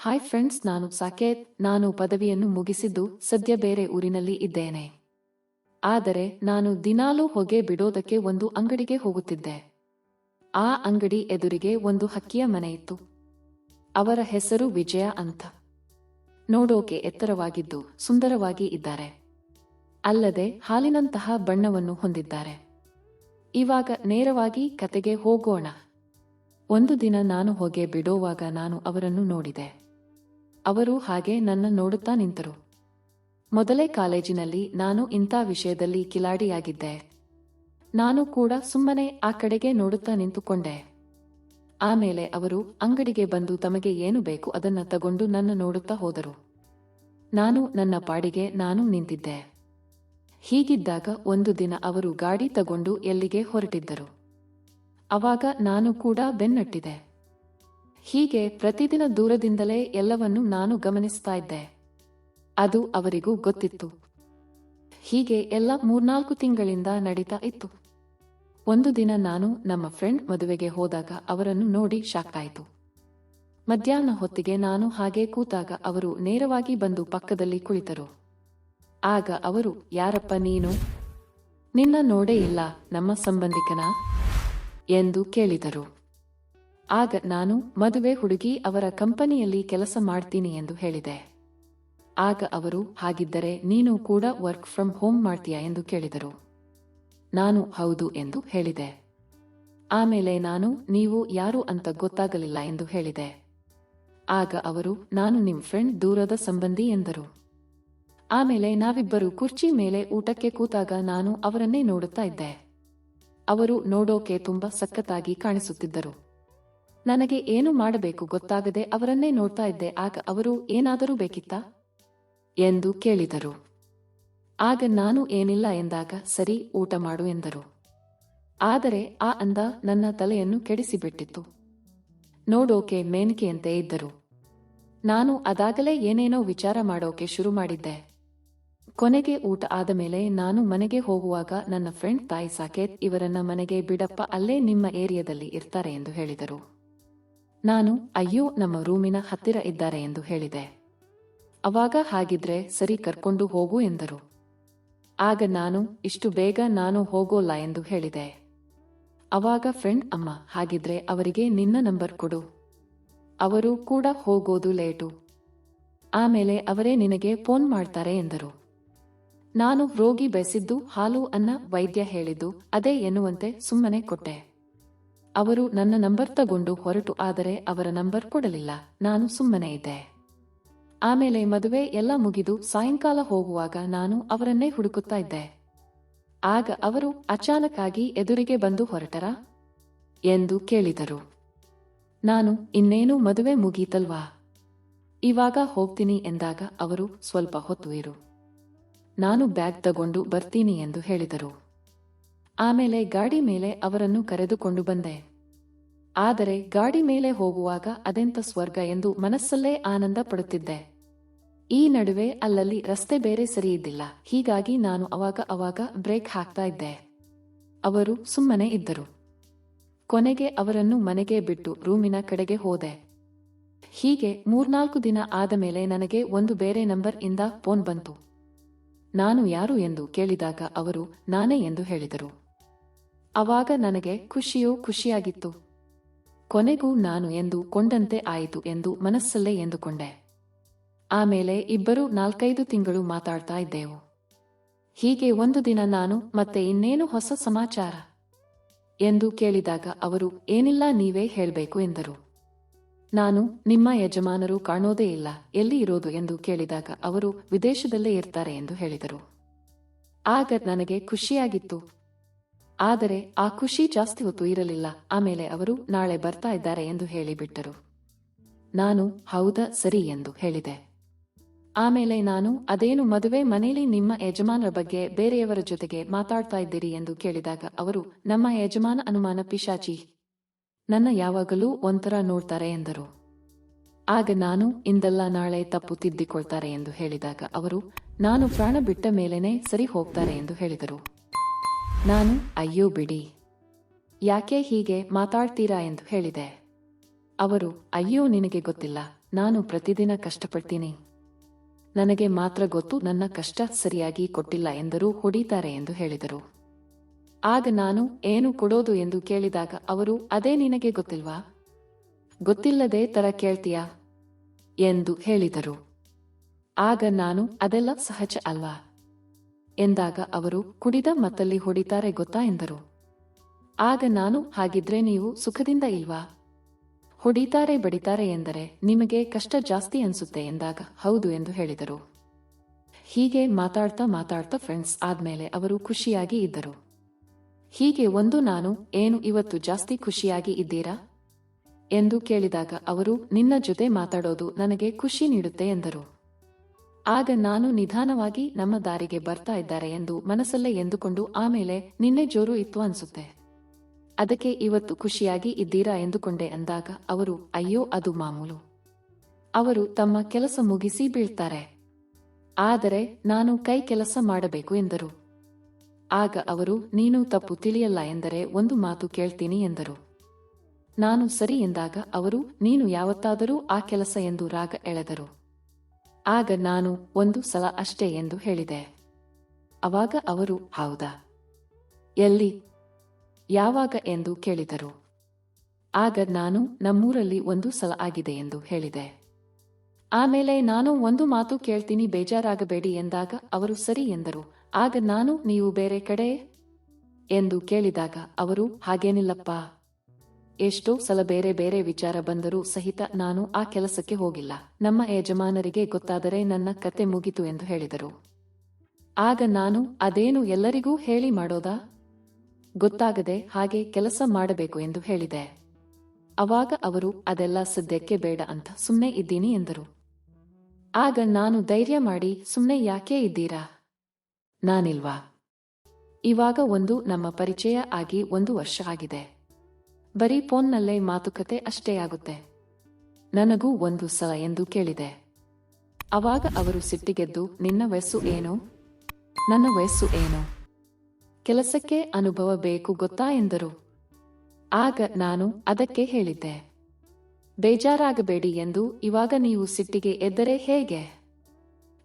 Hi friends ನಾನು ಸಾಕೇತ್. ನಾನು ಪದವಿಯನ್ನು ಮುಗಿಸಿದ್ದು ಸದ್ಯ ಬೇರೆ ಊರಿನಲ್ಲಿ ಇದ್ದೇನೆ. ಆದರೆ ನಾನು ದಿನಾಲೂ ಹೊಗೆ ಬಿಡೋದಕ್ಕೆ ಒಂದು ಅಂಗಡಿಗೆ ಹೋಗುತ್ತಿದ್ದೆ. ಆ ಅಂಗಡಿ ಎದುರಿಗೆ ಒಂದು ಹಕ್ಕಿಯ ಮನೆ ಇತ್ತು. ಅವರ ಹೆಸರು ವಿಜಯ ಅಂತ. ನೋಡೋಕೆ ಎತ್ತರವಾಗಿದ್ದು ಸುಂದರವಾಗಿ ಇದ್ದಾರೆ. ಅಲ್ಲದೆ ಹಾಲಿನಂತಹ ಬಣ್ಣವನ್ನು ಹೊಂದಿದ್ದಾರೆ. ಇವಾಗ ನೇರವಾಗಿ ಕತೆಗೆ ಹೋಗೋಣ. ಒಂದು ದಿನ ನಾನು ಹೊಗೆ ಬಿಡೋವಾಗ ನಾನು ಅವರನ್ನು ನೋಡಿದೆ. ಅವರು ಹಾಗೆ ನನ್ನ ನೋಡುತ್ತಾ ನಿಂತರು. ಮೊದಲೇ ಕಾಲೇಜಿನಲ್ಲಿ ನಾನು ಇಂಥ ವಿಷಯದಲ್ಲಿ ಕಿಲಾಡಿಯಾಗಿದ್ದೆ. ನಾನು ಕೂಡ ಸುಮ್ಮನೆ ಆ ಕಡೆಗೆ ನೋಡುತ್ತಾ ನಿಂತುಕೊಂಡೆ. ಆಮೇಲೆ ಅವರು ಅಂಗಡಿಗೆ ಬಂದು ತಮಗೆ ಏನು ಬೇಕು ಅದನ್ನ ತಗೊಂಡು ನನ್ನ ನೋಡುತ್ತಾ ಹೋದರು. ನಾನು ನನ್ನ ಪಾಡಿಗೆ ನಾನು ನಿಂತಿದ್ದೆ. ಹೀಗಿದ್ದಾಗ ಒಂದು ದಿನ ಅವರು ಗಾಡಿ ತಗೊಂಡು ಎಲ್ಲಿಗೆ ಹೊರಟಿದ್ದರು. ಅವಾಗ ನಾನು ಕೂಡ ಬೆನ್ನಟ್ಟಿದೆ. ಹೀಗೆ ಪ್ರತಿದಿನ ದೂರದಿಂದಲೇ ಎಲ್ಲವನ್ನೂ ನಾನು ಗಮನಿಸ್ತಾ ಇದ್ದೆ. ಅದು ಅವರಿಗೂ ಗೊತ್ತಿತ್ತು. ಹೀಗೆ ಎಲ್ಲ ಮೂರ್ನಾಲ್ಕು ತಿಂಗಳಿಂದ ನಡೀತಾ ಇತ್ತು. ಒಂದು ದಿನ ನಾನು ನಮ್ಮ ಫ್ರೆಂಡ್ ಮದುವೆಗೆ ಹೋದಾಗ ಅವರನ್ನು ನೋಡಿ ಶಾಕ್ ಆಯಿತು ಮಧ್ಯಾಹ್ನ ಹೊತ್ತಿಗೆ ನಾನು ಹಾಗೆ ಕೂತಾಗ ಅವರು ನೇರವಾಗಿ ಬಂದು ಪಕ್ಕದಲ್ಲಿ ಕುಳಿತರು. ಆಗ ಅವರು, ಯಾರಪ್ಪ ನೀನು? ನಿನ್ನ ನೋಡೇ ಇಲ್ಲ ನಮ್ಮ ಸಂಬಂಧಿಕನ? ಎಂದು ಕೇಳಿದರು. ಆಗ ನಾನು ಮದುವೆ ಹುಡುಗಿ ಅವರ ಕಂಪನಿಯಲ್ಲಿ ಕೆಲಸ ಮಾಡ್ತೀನಿ ಎಂದು ಹೇಳಿದೆ. ಆಗ ಅವರು, ಹಾಗಿದ್ದರೆ ನೀನು ಕೂಡ ವರ್ಕ್ ಫ್ರಮ್ ಹೋಮ್ ಮಾಡ್ತೀಯಾ? ಎಂದು ಕೇಳಿದರು. ನಾನು, ಹೌದು, ಎಂದು ಹೇಳಿದೆ. ಆಮೇಲೆ ನಾನು, ನೀವು ಯಾರು ಅಂತ ಗೊತ್ತಾಗಲಿಲ್ಲ, ಎಂದು ಹೇಳಿದೆ. ಆಗ ಅವರು, ನಾನು ನಿಮ್ ಫ್ರೆಂಡ್ ದೂರದ ಸಂಬಂಧಿ, ಎಂದರು. ಆಮೇಲೆ ನಾವಿಬ್ಬರು ಕುರ್ಚಿ ಮೇಲೆ ಊಟಕ್ಕೆ ಕೂತಾಗ ನಾನು ಅವರನ್ನೇ ನೋಡುತ್ತಾ ಇದ್ದೆ. ಅವರು ನೋಡೋಕೆ ತುಂಬಾ ಸಖತ್ತಾಗಿ ಕಾಣಿಸುತ್ತಿದ್ದರು. ನನಗೆ ಏನು ಮಾಡಬೇಕು ಗೊತ್ತಾಗದೆ ಅವರನ್ನೇ ನೋಡ್ತಾ ಇದ್ದೆ. ಆಗ ಅವರು, ಏನಾದರೂ ಬೇಕಿತ್ತಾ? ಎಂದು ಕೇಳಿದರು. ಆಗ ನಾನು ಏನಿಲ್ಲ ಎಂದಾಗ, ಸರಿ, ಊಟ ಮಾಡು ಎಂದರು. ಆದರೆ, ಆ ಅಂದ ನನ್ನ ತಲೆಯನ್ನು ಕೆಡಿಸಿಬಿಟ್ಟಿತ್ತು. ನೋಡೋಕೆ ಮೇನಿಕೆಯಂತೆ ಇದ್ದರು. ನಾನು ಅದಾಗಲೇ ಏನೇನೋ ವಿಚಾರ ಮಾಡೋಕೆ ಶುರು ಮಾಡಿದ್ದೆ. ಕೊನೆಗೆ ಊಟ ಆದ ಮೇಲೆ ನಾನು ಮನೆಗೆ ಹೋಗುವಾಗ ನನ್ನ ಫ್ರೆಂಡ್ ತಾಯಿ ಸಾಕೇತ್ ಇವರನ್ನ ಮನೆಗೆ ಬಿಡಪ್ಪ, ಅಲ್ಲೇ ನಿಮ್ಮ ಏರಿಯಾದಲ್ಲಿ ಇರ್ತಾರೆ ಎಂದು ಹೇಳಿದರು. ನಾನು ಅಯ್ಯೋ ನಮ್ಮ ರೂಮಿನ ಹತ್ತಿರ ಇದ್ದಾರೆ ಎಂದು ಹೇಳಿದೆ. ಅವಾಗ ಹಾಗಿದ್ರೆ ಸರಿ ಕರ್ಕೊಂಡು ಹೋಗು ಎಂದರು. ಆಗ ನಾನು, ಇಷ್ಟು ಬೇಗ ನಾನು ಹೋಗೋಲ್ಲ ಎಂದು ಹೇಳಿದೆ. ಅವಾಗ ಫ್ರೆಂಡ್, ಅಮ್ಮ, ಹಾಗಿದ್ರೆ ಅವರಿಗೆ ನಿನ್ನ ನಂಬರ್ ಕೊಡು. ಅವರು ಕೂಡ ಹೋಗೋದು ಲೇಟು. ಆಮೇಲೆ ಅವರೇ ನಿನಗೆ ಫೋನ್ ಮಾಡ್ತಾರೆ ಎಂದರು. ನಾನು ರೋಗಿ ಬಯಸಿದ್ದು ಹಾಲು ಅನ್ನ ವೈದ್ಯ ಹೇಳಿದ್ದು, ಅದೇ ಎನ್ನುವಂತೆ ಸುಮ್ಮನೆ ಕೊಟ್ಟೆ. ಅವರು ನನ್ನ ನಂಬರ್ ತಗೊಂಡು ಹೊರಟು, ಆದರೆ ಅವರ ನಂಬರ್ ಕೊಡಲಿಲ್ಲ. ನಾನು ಸುಮ್ಮನೆ ಇದ್ದೆ. ಆಮೇಲೆ ಮದುವೆ ಎಲ್ಲ ಮುಗಿದು ಸಾಯಂಕಾಲ ಹೋಗುವಾಗ ನಾನು ಅವರನ್ನೇ ಹುಡುಕುತ್ತಾ ಇದ್ದೆ. ಆಗ ಅವರು ಅಚಾನಕ್ ಆಗಿ ಎದುರಿಗೆ ಬಂದು ಹೊರಟರ? ಎಂದು ಕೇಳಿದರು. ನಾನು, ಇನ್ನೇನು ಮದುವೆ ಮುಗೀತಲ್ವಾ? ಇವಾಗ ಹೋಗ್ತೀನಿ ಎಂದಾಗ ಅವರು ಸ್ವಲ್ಪ ಹೊತ್ತು ಇರು. ನಾನು ಬ್ಯಾಗ್ ತಗೊಂಡು ಬರ್ತೀನಿ ಎಂದು ಹೇಳಿದರು. ಆಮೇಲೆ ಗಾಡಿ ಮೇಲೆ ಅವರನ್ನು ಕರೆದುಕೊಂಡು ಬಂದೆ. ಆದರೆ ಗಾಡಿ ಮೇಲೆ ಹೋಗುವಾಗ ಅದೆಂತ ಸ್ವರ್ಗ ಎಂದು ಮನಸ್ಸಲ್ಲೇ ಆನಂದ ಪಡುತ್ತಿದ್ದೆ. ಈ ನಡುವೆ ಅಲ್ಲಲ್ಲಿ ರಸ್ತೆ ಬೇರೆ ಸರಿಯಿದ್ದಿಲ್ಲ ಹೀಗಾಗಿ ನಾನು ಅವಾಗ ಅವಾಗ ಬ್ರೇಕ್ ಹಾಕ್ತಾ ಇದ್ದೆ. ಅವರು ಸುಮ್ಮನೆ ಇದ್ದರು. ಕೊನೆಗೆ ಅವರನ್ನು ಮನೆಗೆ ಬಿಟ್ಟು ರೂಮಿನ ಕಡೆಗೆ ಹೋದೆ. ಹೀಗೆ ಮೂರ್ನಾಲ್ಕು ದಿನ ಆದ ಮೇಲೆ ನನಗೆ ಒಂದು ಬೇರೆ ನಂಬರ್ ಇಂದ ಫೋನ್ ಬಂತು. ನಾನು ಯಾರು ಎಂದು ಕೇಳಿದಾಗ ಅವರು ನಾನೇ ಎಂದು ಹೇಳಿದರು. ಅವಾಗ ನನಗೆ ಖುಷಿಯೂ ಖುಷಿಯಾಗಿತ್ತು. ಕೊನೆಗೂ ನಾನು ಎಂದು ಕೊಂಡಂತೆ ಆಯಿತು ಎಂದು ಮನಸ್ಸಲ್ಲೇ ಎಂದುಕೊಂಡೆ. ಆಮೇಲೆ ಇಬ್ಬರು ನಾಲ್ಕೈದು ತಿಂಗಳು ಮಾತಾಡ್ತಾ ಇದ್ದೆವು. ಹೀಗೆ ಒಂದು ದಿನ ನಾನು ಮತ್ತೆ ಇನ್ನೇನು ಹೊಸ ಸಮಾಚಾರ? ಎಂದು ಕೇಳಿದಾಗ ಅವರು, ಏನಿಲ್ಲ, ನೀವೇ ಹೇಳಬೇಕು ಎಂದರು. ನಾನು, ನಿಮ್ಮ ಯಜಮಾನರು ಕಾಣೋದೇ ಇಲ್ಲ, ಎಲ್ಲಿ ಇರೋದು ಎಂದು ಕೇಳಿದಾಗ ಅವರು, ವಿದೇಶದಲ್ಲೇ ಇರ್ತಾರೆ ಎಂದು ಹೇಳಿದರು. ಆಗ ನನಗೆ ಖುಷಿಯಾಗಿತ್ತು. ಆದರೆ ಆ ಖುಷಿ ಜಾಸ್ತಿ ಹೊತ್ತು ಇರಲಿಲ್ಲ. ಆಮೇಲೆ ಅವರು ನಾಳೆ ಬರ್ತಾ ಇದ್ದಾರೆ ಎಂದು ಹೇಳಿಬಿಟ್ಟರು. ನಾನು, ಹೌದಾ, ಸರಿ ಎಂದು ಹೇಳಿದೆ. ಆಮೇಲೆ ನಾನು, ಅದೇನು ಮದುವೆ ಮನೆಯಲ್ಲಿ ನಿಮ್ಮ ಯಜಮಾನರ ಬಗ್ಗೆ ಬೇರೆಯವರ ಜೊತೆಗೆ ಮಾತಾಡ್ತಾ ಇದ್ದೀರಿ ಎಂದು ಕೇಳಿದಾಗ ಅವರು, ನಮ್ಮ ಯಜಮಾನ ಅನುಮಾನ ಪಿಶಾಚಿ. ನನ್ನ ಯಾವಾಗಲೂ ಒಂಥರ ನೋಡ್ತಾರೆ ಎಂದರು. ಆಗ ನಾನು, ಇಂದಲ್ಲ ನಾಳೆ ತಪ್ಪು ತಿದ್ದಿಕೊಳ್ತಾರೆ ಎಂದು ಹೇಳಿದಾಗ ಅವರು, ನಾನು ಪ್ರಾಣ ಬಿಟ್ಟ ಮೇಲೇನೆ ಸರಿ ಹೋಗ್ತಾರೆ ಎಂದು ಹೇಳಿದರು. ನಾನು ಅಯ್ಯೋ ಬಿಡಿ. ಯಾಕೆ ಹೀಗೆ ಮಾತಾಡ್ತೀರಾ ಎಂದು ಹೇಳಿದೆ. ಅವರು, ಅಯ್ಯೋ ನಿನಗೆ ಗೊತ್ತಿಲ್ಲ, ನಾನು ಪ್ರತಿದಿನ ಕಷ್ಟಪಡ್ತೀನಿ. ನನಗೆ ಮಾತ್ರ ಗೊತ್ತು, ನನ್ನ ಕಷ್ಟ ಸರಿಯಾಗಿ ಕೊಟ್ಟಿಲ್ಲ ಎಂದರೂ ಹೊಡಿತಾರೆ ಎಂದು ಹೇಳಿದರು. ಆಗ ನಾನು ಏನು ಕೊಡೋದು ಎಂದು ಕೇಳಿದಾಗ ಅವರು, ಅದೇ ನಿನಗೆ ಗೊತ್ತಿಲ್ವಾ? ಗೊತ್ತಿಲ್ಲದೆ ತರ ಕೇಳ್ತೀಯಾ? ಎಂದು ಹೇಳಿದರು. ಆಗ ನಾನು, ಅದೆಲ್ಲ ಸಹಜ ಅಲ್ವಾ? ಎಂದಾಗ ಅವರು, ಕುಡಿದ ಮತ್ತಲ್ಲಿ ಹೊಡಿತಾರೆ ಗೊತ್ತಾ? ಎಂದರು. ಆಗ ನಾನು ಹಾಗಿದ್ರೆ ನೀವು ಸುಖದಿಂದ ಇಲ್ವಾ? ಹೊಡಿತಾರೆ, ಬಡಿತಾರೆ ಎಂದರೆ ನಿಮಗೆ ಕಷ್ಟ ಜಾಸ್ತಿ ಅನ್ಸುತ್ತೆ ಎಂದಾಗ, ಹೌದು ಎಂದು ಹೇಳಿದರು. ಹೀಗೆ ಮಾತಾಡ್ತಾ ಮಾತಾಡ್ತಾ ಫ್ರೆಂಡ್ಸ್ ಆದ್ಮೇಲೆ ಅವರು ಖುಷಿಯಾಗಿ ಇದ್ದರು. ಹೀಗೆ ಒಂದು ನಾನು, ಏನು ಇವತ್ತು ಜಾಸ್ತಿ ಖುಷಿಯಾಗಿ ಇದ್ದೀರಾ? ಎಂದು ಕೇಳಿದಾಗ ಅವರು, ನಿನ್ನ ಜೊತೆ ಮಾತಾಡೋದು ನನಗೆ ಖುಷಿ ನೀಡುತ್ತೆ ಎಂದರು. ಆಗ ನಾನು ನಿಧಾನವಾಗಿ ನಮ್ಮ ದಾರಿಗೆ ಬರ್ತಾ ಇದ್ದಾರೆ ಎಂದು ಮನಸ್ಸಲ್ಲೇ ಎಂದುಕೊಂಡು ಆಮೇಲೆ ನಿನ್ನೆ ಜೋರು ಇತ್ತು ಅನ್ಸುತ್ತೆ. ಅದಕ್ಕೆ ಇವತ್ತು ಖುಷಿಯಾಗಿ ಇದ್ದೀರಾ ಎಂದುಕೊಂಡೆ ಅಂದಾಗ ಅವರು, ಅಯ್ಯೋ, ಅದು ಮಾಮೂಲು. ಅವರು ತಮ್ಮ ಕೆಲಸ ಮುಗಿಸಿ ಬೀಳ್ತಾರೆ. ಆದರೆ ನಾನು ಕೈ ಕೆಲಸ ಮಾಡಬೇಕು ಎಂದರು. ಆಗ ಅವರು, ನೀನು ತಪ್ಪು ತಿಳಿಯಲ್ಲ ಎಂದರೆ ಒಂದು ಮಾತು ಕೇಳ್ತೀನಿ ಎಂದರು. ನಾನು ಸರಿ ಎಂದಾಗ ಅವರು, ನೀನು ಯಾವತ್ತಾದರೂ ಆ ಕೆಲಸ ಎಂದು ರಾಗ ಎಳೆದರು. ಆಗ ನಾನು ಒಂದು ಸಲ ಅಷ್ಟೇ ಎಂದು ಹೇಳಿದೆ. ಅವಾಗ ಅವರು, ಹೌದಾ? ಎಲ್ಲಿ? ಯಾವಾಗ ಎಂದು ಕೇಳಿದರು. ಆಗ ನಾನು ನಮ್ಮೂರಲ್ಲಿ ಒಂದು ಸಲ ಆಗಿದೆ ಎಂದು ಹೇಳಿದೆ. ಆಮೇಲೆ ನಾನು ಒಂದು ಮಾತು ಕೇಳ್ತೀನಿ, ಬೇಜಾರಾಗಬೇಡಿ ಎಂದಾಗ ಅವರು ಸರಿ ಎಂದರು. ಆಗ ನಾನು, ನೀವು ಬೇರೆ ಕಡೆ? ಎಂದು ಕೇಳಿದಾಗ ಅವರು, ಹಾಗೇನಿಲ್ಲಪ್ಪ. ಎಷ್ಟೋ ಸಲ ಬೇರೆ ಬೇರೆ ವಿಚಾರ ಬಂದರೂ ಸಹಿತ ನಾನು ಆ ಕೆಲಸಕ್ಕೆ ಹೋಗಿಲ್ಲ. ನಮ್ಮ ಯಜಮಾನರಿಗೆ ಗೊತ್ತಾದರೆ ನನ್ನ ಕತೆ ಮುಗಿತು ಎಂದು ಹೇಳಿದರು. ಆಗ ನಾನು ಅದೇನು ಎಲ್ಲರಿಗೂ ಹೇಳಿ ಮಾಡೋದಾ? ಗೊತ್ತಾಗದೆ ಹಾಗೆ ಕೆಲಸ ಮಾಡಬೇಕು ಎಂದು ಹೇಳಿದೆ. ಅವಾಗ ಅವರು, ಅದೆಲ್ಲ ಸದ್ಯಕ್ಕೆ ಬೇಡ ಅಂತ ಸುಮ್ಮನೆ ಇದ್ದೀನಿ ಎಂದರು. ಆಗ ನಾನು ಧೈರ್ಯ ಮಾಡಿ ಸುಮ್ಮನೆ ಯಾಕೆ ಇದ್ದೀರಾ? ನಾನಿಲ್ವಾ? ಇವಾಗ ಒಂದು ನಮ್ಮ ಪರಿಚಯ ಆಗಿ ಒಂದು ವರ್ಷ ಆಗಿದೆ. ಬರೀ ಫೋನ್ನಲ್ಲೇ ಮಾತುಕತೆ ಅಷ್ಟೇ ಆಗುತ್ತೆ. ನನಗೂ ಒಂದು ಸಲ ಎಂದು ಕೇಳಿದೆ. ಅವಾಗ ಅವರು ಸಿಟ್ಟಿಗೆದ್ದು, ನಿನ್ನ ವಯಸ್ಸು ಏನು? ನನ್ನ ವಯಸ್ಸು ಏನು? ಕೆಲಸಕ್ಕೆ ಅನುಭವ ಬೇಕು ಗೊತ್ತಾ? ಎಂದರು. ಆಗ ನಾನು ಅದಕ್ಕೆ ಹೇಳಿದ್ದೆ. ಬೇಜಾರಾಗಬೇಡಿ ಎಂದು ಇವಾಗ ನೀವು ಸಿಟ್ಟಿಗೆ ಎದ್ದರೆ ಹೇಗೆ?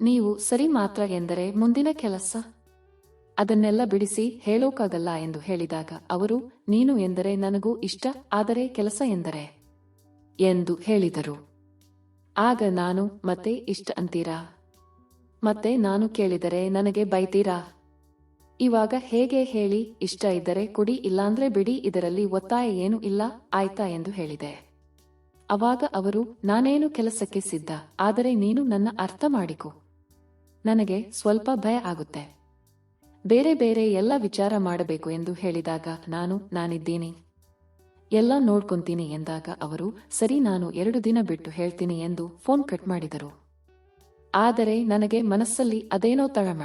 ನೀವು ಸರಿ ಮಾತ್ರ ಎಂದರೆ ಮುಂದಿನ ಕೆಲಸ ಅದನ್ನೆಲ್ಲ ಬಿಡಿಸಿ ಹೇಳೋಕಾಗಲ್ಲ ಎಂದು ಹೇಳಿದಾಗ ಅವರು, ನೀನು ಎಂದರೆ ನನಗೂ ಇಷ್ಟ, ಆದರೆ ಕೆಲಸ ಎಂದರೆ? ಎಂದು ಹೇಳಿದರು. ಆಗ ನಾನು, ಮತ್ತೆ ಇಷ್ಟ ಅಂತೀರಾ? ಮತ್ತೆ ನಾನು ಕೇಳಿದರೆ ನನಗೆ ಬೈತೀರಾ? ಇವಾಗ ಹೇಗೆ ಹೇಳಿ ಇಷ್ಟ ಇದ್ದರೆ ಕುಡಿ, ಇಲ್ಲಾಂದ್ರೆ ಬಿಡಿ, ಇದರಲ್ಲಿ ಒತ್ತಾಯ ಏನು ಇಲ್ಲ, ಆಯ್ತಾ ಎಂದು ಹೇಳಿದೆ. ಅವಾಗ ಅವರು, ನಾನೇನು ಕೆಲಸಕ್ಕೆ ಸಿದ್ಧ, ಆದರೆ ನೀನು ನನ್ನ ಅರ್ಥ ಮಾಡಿಕೊ. ನನಗೆ ಸ್ವಲ್ಪ ಭಯ ಆಗುತ್ತೆ. ಬೇರೆ ಬೇರೆ ಎಲ್ಲ ವಿಚಾರ ಮಾಡಬೇಕು ಎಂದು ಹೇಳಿದಾಗ, ನಾನು, ನಾನಿದ್ದೀನಿ. ಎಲ್ಲ ನೋಡ್ಕೊಂತೀನಿ ಎಂದಾಗ ಅವರು, ಸರಿ, ನಾನು ಎರಡು ದಿನ ಬಿಟ್ಟು ಹೇಳ್ತೀನಿ ಎಂದು ಫೋನ್ ಕಟ್ ಮಾಡಿದರು. ಆದರೆ ನನಗೆ ಮನಸ್ಸಲ್ಲಿ ಅದೇನೋ ತಳಮ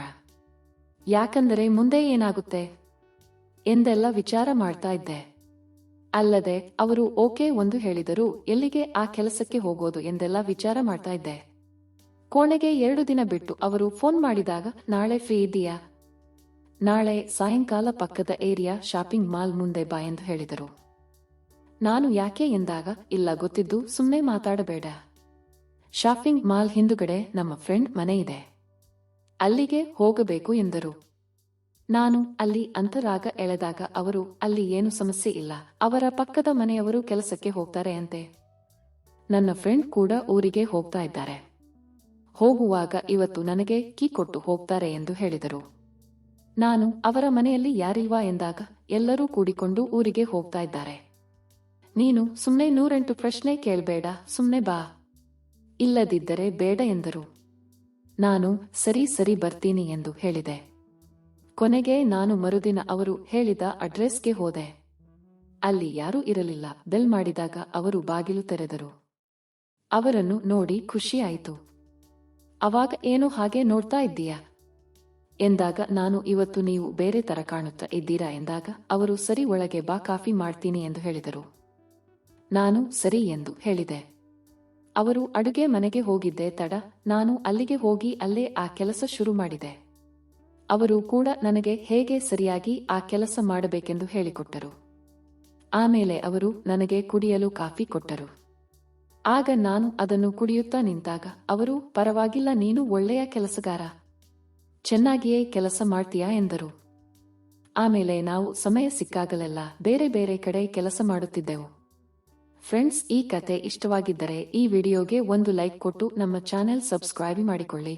ಯಾಕಂದರೆ ಮುಂದೆ ಏನಾಗುತ್ತೆ? ಎಂದೆಲ್ಲ ವಿಚಾರ ಮಾಡ್ತಾ ಇದ್ದೆ. ಅಲ್ಲದೆ, ಅವರು, ಓಕೆ ಒಂದು ಹೇಳಿದರು, ಎಲ್ಲಿಗೆ ಆ ಕೆಲಸಕ್ಕೆ ಹೋಗೋದು ಎಂದೆಲ್ಲ ವಿಚಾರ ಮಾಡ್ತಾ ಇದ್ದೆ. ಕೋಣೆಗೆ ಎರಡು ದಿನ ಬಿಟ್ಟು ಅವರು ಫೋನ್ ಮಾಡಿದಾಗ, ನಾಳೆ ಫ್ರೀ ಇದೆಯಾ ನಾಳೆ ಸಾಯಂಕಾಲ ಪಕ್ಕದ ಏರಿಯಾ ಶಾಪಿಂಗ್ ಮಾಲ್ ಮುಂದೆ ಬಾ ಎಂದು ಹೇಳಿದರು. ನಾನು ಯಾಕೆ ಎಂದಾಗ, ಇಲ್ಲ ಗೊತ್ತಿದ್ದು ಸುಮ್ಮನೆ ಮಾತಾಡಬೇಡ. ಶಾಪಿಂಗ್ ಮಾಲ್ ಹಿಂದುಗಡೆ ನಮ್ಮ ಫ್ರೆಂಡ್ ಮನೆ ಇದೆ. ಅಲ್ಲಿಗೆ ಹೋಗಬೇಕು ಎಂದರು. ನಾನು ಅಲ್ಲಿ ಅಂತರಾಗ ಎಳೆದಾಗ ಅವರು ಅಲ್ಲಿ ಏನು ಸಮಸ್ಯೆ ಇಲ್ಲ, ಅವರ ಪಕ್ಕದ ಮನೆಯವರು ಕೆಲಸಕ್ಕೆ ಹೋಗ್ತಾರೆ ಅಂತೆ. ನನ್ನ ಫ್ರೆಂಡ್ ಕೂಡ ಊರಿಗೆ ಹೋಗ್ತಾ ಇದ್ದಾರೆ. ಹೋಗುವಾಗ ಇವತ್ತು ನನಗೆ ಕೀ ಕೊಟ್ಟು ಹೋಗ್ತಾರೆ ಎಂದು ಹೇಳಿದರು. ನಾನು ಅವರ ಮನೆಯಲ್ಲಿ ಯಾರಿಲ್ವಾ ಎಂದಾಗ ಎಲ್ಲರೂ ಕೂಡಿಕೊಂಡು ಊರಿಗೆ ಹೋಗ್ತಾ ಇದ್ದಾರೆ. ನೀನು ಸುಮ್ಮನೆ ನೂರೆಂಟು ಪ್ರಶ್ನೆ ಕೇಳಬೇಡ ಸುಮ್ಮನೆ ಬಾ. ಇಲ್ಲದಿದ್ದರೆ ಬೇಡ ಎಂದರು. ನಾನು ಸರಿ ಸರಿ ಬರ್ತೀನಿ ಎಂದು ಹೇಳಿದೆ. ಕೊನೆಗೆ ನಾನು ಮರುದಿನ ಅವರು ಹೇಳಿದ ಅಡ್ರೆಸ್ಗೆ ಹೋದೆ. ಅಲ್ಲಿ ಯಾರೂ ಇರಲಿಲ್ಲ, ಬೆಲ್ ಮಾಡಿದಾಗ ಅವರು ಬಾಗಿಲು ತೆರೆದರು. ಅವರನ್ನು ನೋಡಿ ಖುಷಿಯಾಯಿತು ಅವಾಗ ಏನು ಹಾಗೆ ನೋಡ್ತಾ ಇದ್ದೀಯಾ? ಎಂದಾಗ ನಾನು ಇವತ್ತು ನೀವು ಬೇರೆ ತರ ಕಾಣುತ್ತಾ ಇದ್ದೀರಾ ಎಂದಾಗ ಅವರು ಸರಿ ಒಳಗೆ ಬಾ ಕಾಫಿ ಮಾಡ್ತೀನಿ ಎಂದು ಹೇಳಿದರು. ನಾನು ಸರಿ ಎಂದು ಹೇಳಿದೆ. ಅವರು ಅಡುಗೆ ಮನೆಗೆ ಹೋಗಿದ್ದೆ ತಡ ನಾನು ಅಲ್ಲಿಗೆ ಹೋಗಿ ಅಲ್ಲೇ ಆ ಕೆಲಸ ಶುರು ಮಾಡಿದೆ. ಅವರು ಕೂಡ ನನಗೆ ಹೇಗೆ ಸರಿಯಾಗಿ ಆ ಕೆಲಸ ಮಾಡಬೇಕೆಂದು ಹೇಳಿಕೊಟ್ಟರು. ಆಮೇಲೆ ಅವರು ನನಗೆ ಕುಡಿಯಲು ಕಾಫಿ ಕೊಟ್ಟರು. ಆಗ ನಾನು ಅದನ್ನು ಕುಡಿಯುತ್ತಾ ನಿಂತಾಗ ಅವರು ಪರವಾಗಿಲ್ಲ ನೀನು ಒಳ್ಳೆಯ ಕೆಲಸಗಾರ ಚೆನ್ನಾಗಿಯೇ ಕೆಲಸ ಮಾಡ್ತೀಯಾ ಎಂದರು. ಆಮೇಲೆ ನಾವು ಸಮಯ ಸಿಕ್ಕಾಗಲೆಲ್ಲ ಬೇರೆ ಬೇರೆ ಕಡೆ ಕೆಲಸ ಮಾಡುತ್ತಿದ್ದೆವು. ಫ್ರೆಂಡ್ಸ್ ಈ ಕತೆ ಇಷ್ಟವಾಗಿದ್ದರೆ ಈ ವಿಡಿಯೋಗೆ ಒಂದು ಲೈಕ್ ಕೊಟ್ಟು ನಮ್ಮ ಚಾನೆಲ್ ಸಬ್ಸ್ಕ್ರೈಬ್ ಮಾಡಿಕೊಳ್ಳಿ.